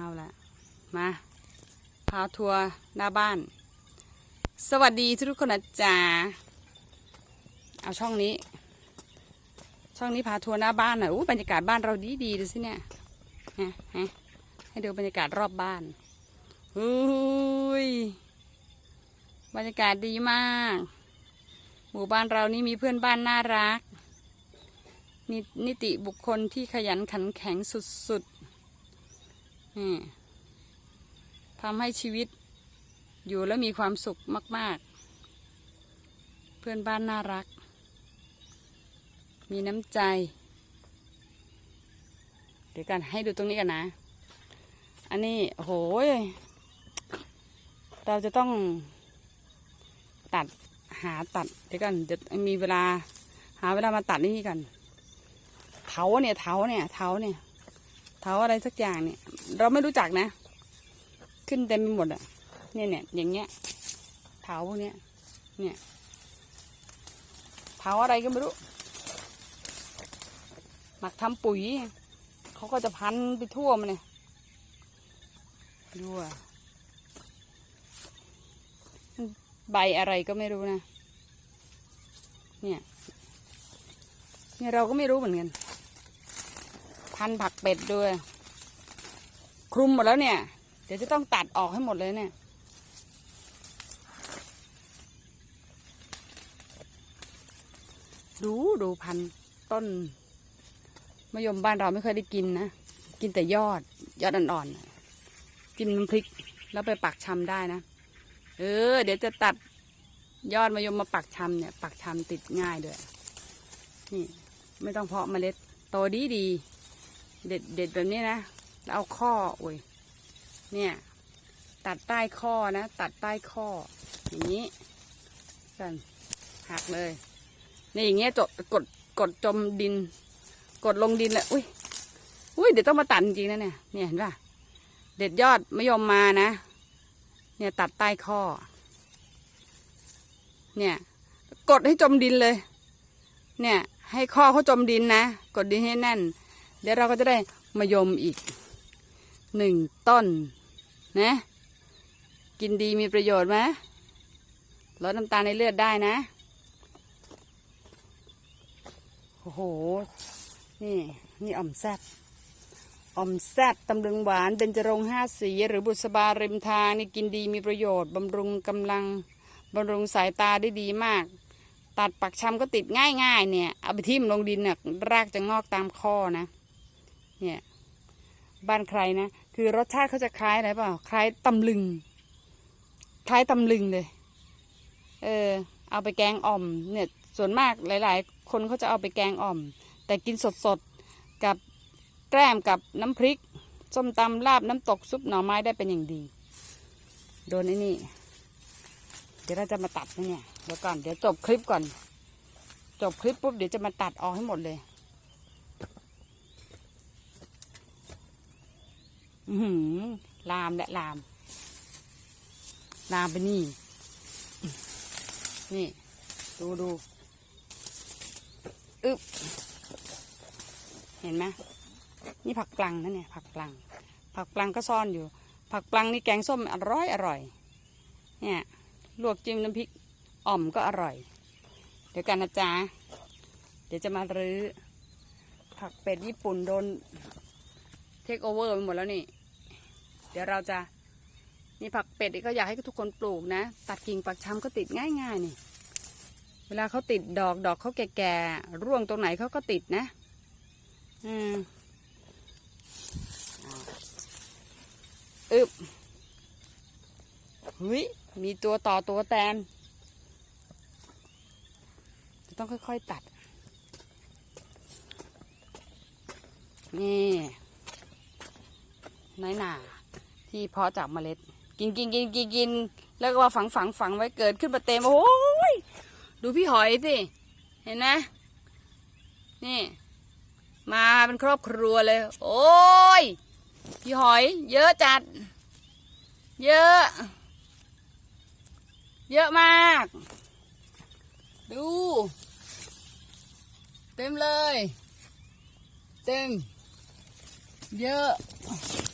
เอาละมาพาทัวร์หน้าบ้าน สวัสดีทุกคนนะจ๊ะเอาช่องนี้ ช่องนี้พาทัวร์หน้าบ้านหน่อยอู้บรรยากาศบ้านเราดีดีดูสิเนี่ยฮะฮะให้ดูบรรยากาศรอบบ้านอุ้ยบรรยากาศดีมาก หมู่บ้านเรานี่มีเพื่อนบ้านน่ารักนนิติบุคคลที่ขยันขันแข็งสุดๆ นี่ทำให้ชีวิตอยู่แล้วมีความสุขมาก ๆ เพื่อนบ้านน่ารัก มีน้ำใจ เดี๋ยวกันให้ดูตรงนี้กันนะ อันนี้โอ้โหยเราจะต้องตัดหาตัดเดี๋ยวกันเดี๋ยวมีเวลา หาเวลามาตัดนี่กันเถาเนี่ยเถาเนี่ยเถาเนี่ย เถาอะไรสักอย่างเนี่ย เราไม่รู้จักนะ ขึ้นเต็มไปหมดอะเนี่ยเนี่ยอย่างเงี้ยเถาพวกเนี้ย เนี่ยเถาอะไรก็ไม่รู้ หมักทำปุ๋ย เขาก็จะพันไปทั่วมันเลยดูอะใบอะไรก็ไม่รู้นะ เนี่ย เนี่ยเราก็ไม่รู้เหมือนกัน พันผักเป็ดด้วย คลุมหมดแล้วเนี่ย เดี๋ยวจะต้องตัดออกให้หมดเลยเนี่ย ดูดูพันต้นมะยมบ้านเราไม่เคยได้กินนะ กินแต่ยอด ยอดอ่อนๆกินน้ำพริกแล้วไปปักชำได้นะ เออ เดี๋ยวจะตัดยอดมะยมมาปักชำเนี่ย ปักชำติดง่ายด้วย นี่ ไม่ต้องเพาะเมล็ดโตดีดี เด็ดเด็ดแบบนี้นะแล้วเอาข้อโอ้ยเนี่ย ตัดใต้ข้อนะ ตัดใต้ข้อ อย่างนี้กันหักเลยนี่อย่างเงี้ยจดกดกดจมดิน กดลงดินเลยอุ้ยอุ้ยเดี๋ยวต้องมาตัดจริงนะเนี่ยเนี่ยเห็นป่ะเด็ดยอดมะยมมานะ เนี่ยตัดใต้ข้อ เนี่ย กดให้จมดินเลย เนี่ย ให้ข้อเขาจมดินนะ กดดินให้แน่น เดี๋ยวเราก็จะได้มะยมอีกหนึ่งต้นนะ กินดีมีประโยชน์ไหมลดน้ำตาลในเลือดได้นะ โอ้โห นี่ นี่อ่อมแซบอ่อมแซบตำลึงหวานเบญจรงห้าสี หรือบุษบาริมทางนี่กินดีมีประโยชน์บำรุงกำลังบำรุงสายตาได้ดีมาก ตัดปักชำก็ติดง่ายๆเนี่ย เอาไปทิ่มลงดินเนี่ยรากจะงอกตามข้อนะ เนี่ย บ้านใครนะ คือรสชาติเขาจะคล้ายอะไรเปล่า คล้ายตำลึง คล้ายตำลึงเลย เออ เอาไปแกงอ่อม เนี่ย ส่วนมากหลาย ๆ คนเขาจะเอาไปแกงอ่อม แต่กินสดๆ กับแกล้มกับน้ำพริก ส้มตำลาบน้ำตกซุปหน่อไม้ได้เป็นอย่างดี โดนไอ้นี่ เดี๋ยวเราจะมาตัดนะเนี่ย เดี๋ยวก่อน เดี๋ยวจบคลิปก่อน จบคลิปปุ๊บเดี๋ยวจะมาตัดออกให้หมดเลย อือหือ ลามและลาม ลามไปนี่ นี่ ดูดูอึบเห็นไหมนี่ผักปลังนะเนี่ย ผักปลัง ผักปลังก็ซ่อนอยู่ ผักปลังนี่แกงส้มอร่อยอร่อย เนี่ยลวกจิ้มน้ำพริกอ่อมก็อร่อย เดี๋ยวกันนะจ๊ะ เดี๋ยวจะมารื้อผักเป็ดญี่ปุ่นโดนเทคโอเวอร์ไปหมดแล้วนี่ เดี๋ยวเราจะนี่ผักเป็ดก็อยากให้ทุกคนปลูกนะ ตัดกิ่งปักชำก็ติดง่ายๆนี่ เวลาเขาติดดอกดอกเขาแก่ๆร่วงตรงไหนเขาก็ติดนะ อืมอึบเฮ้ยมีตัวต่อตัวแตน จะต้องค่อยๆตัด นี่น้อยหนา ที่เพาะจากเมล็ด กินกินกินกินกินแล้วก็ว่าฝังฝังฝังไว้เกิดขึ้นมาเต็มโอ้ยดูพี่หอยสิเห็นไหมนี่ มาเป็นครอบครัวเลย โอ้ยพี่หอย เยอะจัด เยอะ เยอะมาก ดู เต็มเลย เต็ม เยอะ